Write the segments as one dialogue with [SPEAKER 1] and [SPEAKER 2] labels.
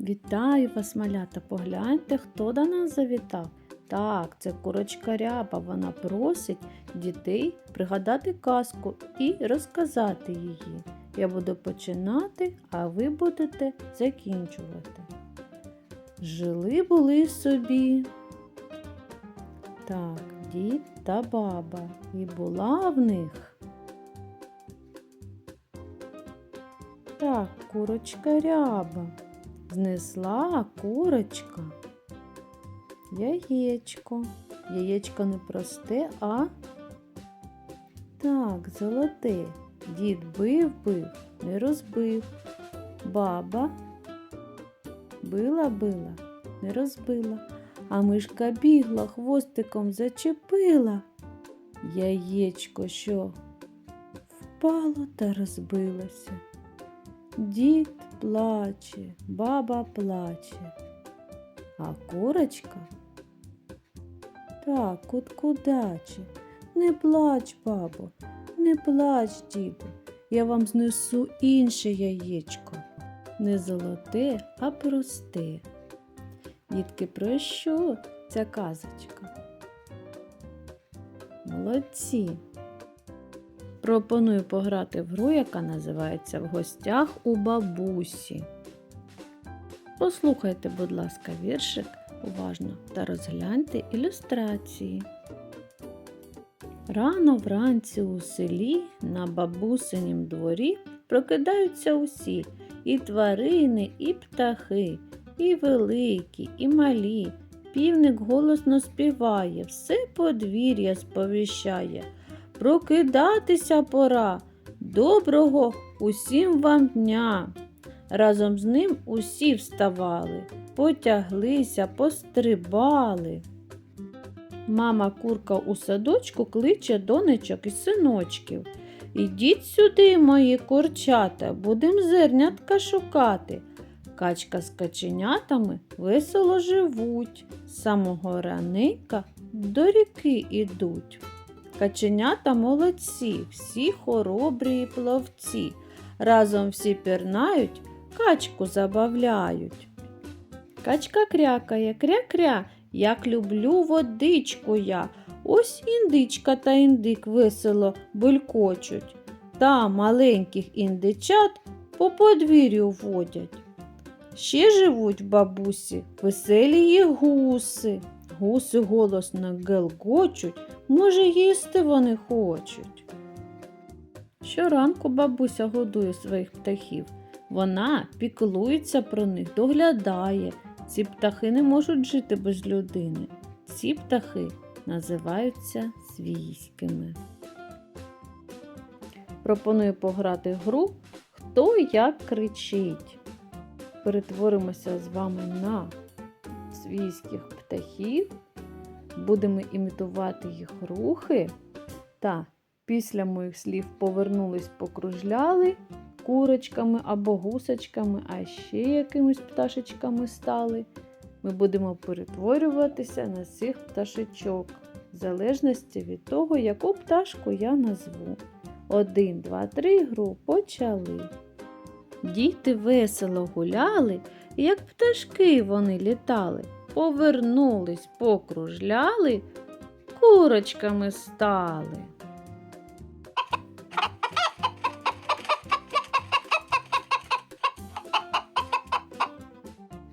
[SPEAKER 1] Вітаю вас, малята! Погляньте, хто до нас завітав. Так, це курочка ряба. Вона просить дітей пригадати казку і розказати її. Я буду починати, а ви будете закінчувати. Жили були собі. Так, дід та баба. І була в них. Так, курочка ряба. Знесла курочка яєчко. Яєчко не просте, а так, золоте. Дід бив бив, не розбив. Баба била била, не розбила. А мишка бігла, хвостиком зачепила. Яєчко що впало та розбилося. Дід плаче, баба плаче, а курочка так куткудаче. Не плач, бабо, не плач, діду, я вам знесу інше яєчко. Не золоте, а просте. Дітки, про що ця казочка? Молодці! Пропоную пограти в гру, яка називається В гостях у бабусі. Послухайте, будь ласка, віршик уважно та розгляньте ілюстрації. Рано вранці у селі на бабусинім дворі прокидаються усі і тварини, і птахи, і великі, і малі. Півник голосно співає, все подвір'я сповіщає. Прокидатися пора. Доброго усім вам дня. Разом з ним усі вставали, потяглися, пострибали. Мама курка у садочку кличе донечок і синочків. Ідіть сюди, мої курчата, будем зернятка шукати. Качка з каченятами весело живуть, з самого раника до ріки ідуть. Каченята молодці, всі хоробрі пловці. Разом всі пірнають, качку забавляють. Качка крякає, кря-кря, як люблю водичку я. Ось індичка та індик весело булькочуть. Та маленьких індичат по подвір'ю водять. Ще живуть в бабусі веселі гуси. Гуси голосно гелгочуть, може, їсти вони хочуть. Щоранку бабуся годує своїх птахів. Вона піклується про них, доглядає. Ці птахи не можуть жити без людини. Ці птахи називаються свійськими. Пропоную пограти гру Хто як кричить. Перетворимося з вами на свійських птахів, будемо імітувати їх рухи та після моїх слів повернулись, покружляли курочками або гусочками, а ще якимись пташечками стали. Ми будемо перетворюватися на цих пташечок, в залежності від того, яку пташку я назву. Один, два, три гру почали. Діти весело гуляли, як пташки вони літали. Повернулись, покружляли, курочками стали.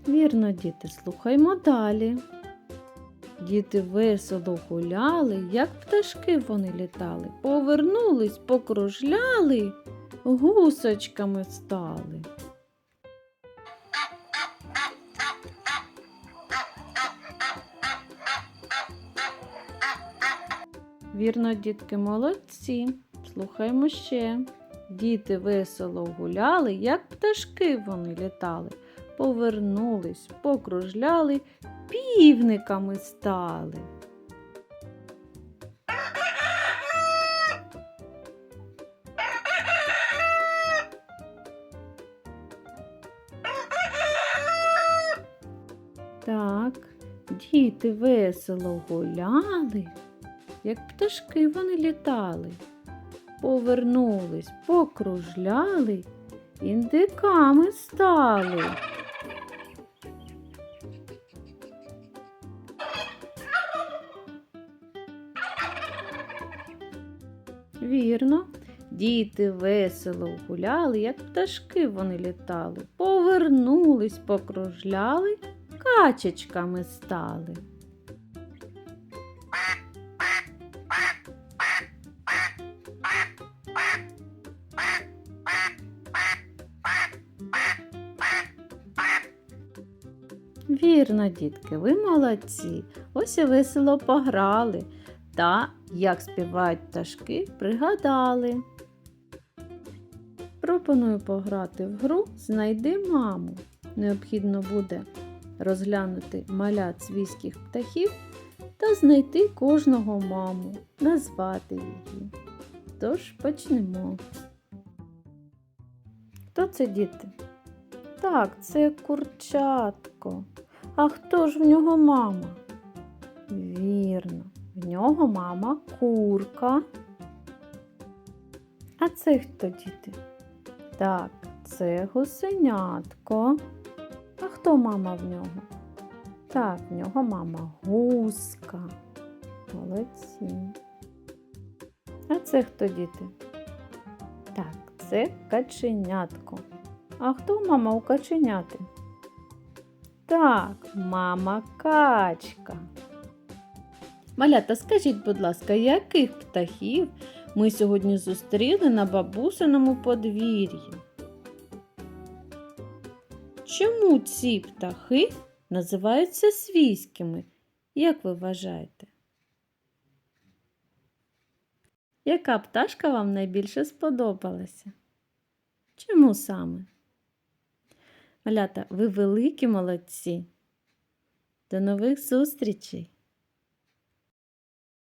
[SPEAKER 1] Вірно, діти, слухаймо далі. Діти весело гуляли, як пташки вони літали. Повернулись, покружляли, гусочками стали. Вірно, дітки, молодці. Слухаймо ще. Діти весело гуляли, як пташки вони літали. Повернулись, покружляли, півниками стали. Так, діти весело гуляли, як пташки вони літали. Повернулись, покружляли, індиками стали. Вірно, діти весело гуляли, як пташки вони літали. Повернулись, покружляли, качечками стали. Вірно, дітки, ви молодці. Ось і весело пограли. Та, як співають пташки, пригадали. Пропоную пограти в гру Знайди маму. Необхідно буде розглянути малят свійських птахів та знайти кожного маму, назвати її. Тож почнемо. Хто це діти? Так, це курчатко. А хто ж в нього мама? Вірно, в нього мама курка. А це хто діти? Так, це гусенятко. А хто мама в нього? Так, в нього мама гуска. Молодці. А це хто діти? Так, це каченятко. А хто мама у каченяти? Так, мама качка. Малята, скажіть, будь ласка, яких птахів ми сьогодні зустріли на бабусиному подвір'ї? Чому ці птахи називаються свійськими? Як ви вважаєте? Яка пташка вам найбільше сподобалася? Чому саме? Малята, ви великі молодці. До нових зустрічей!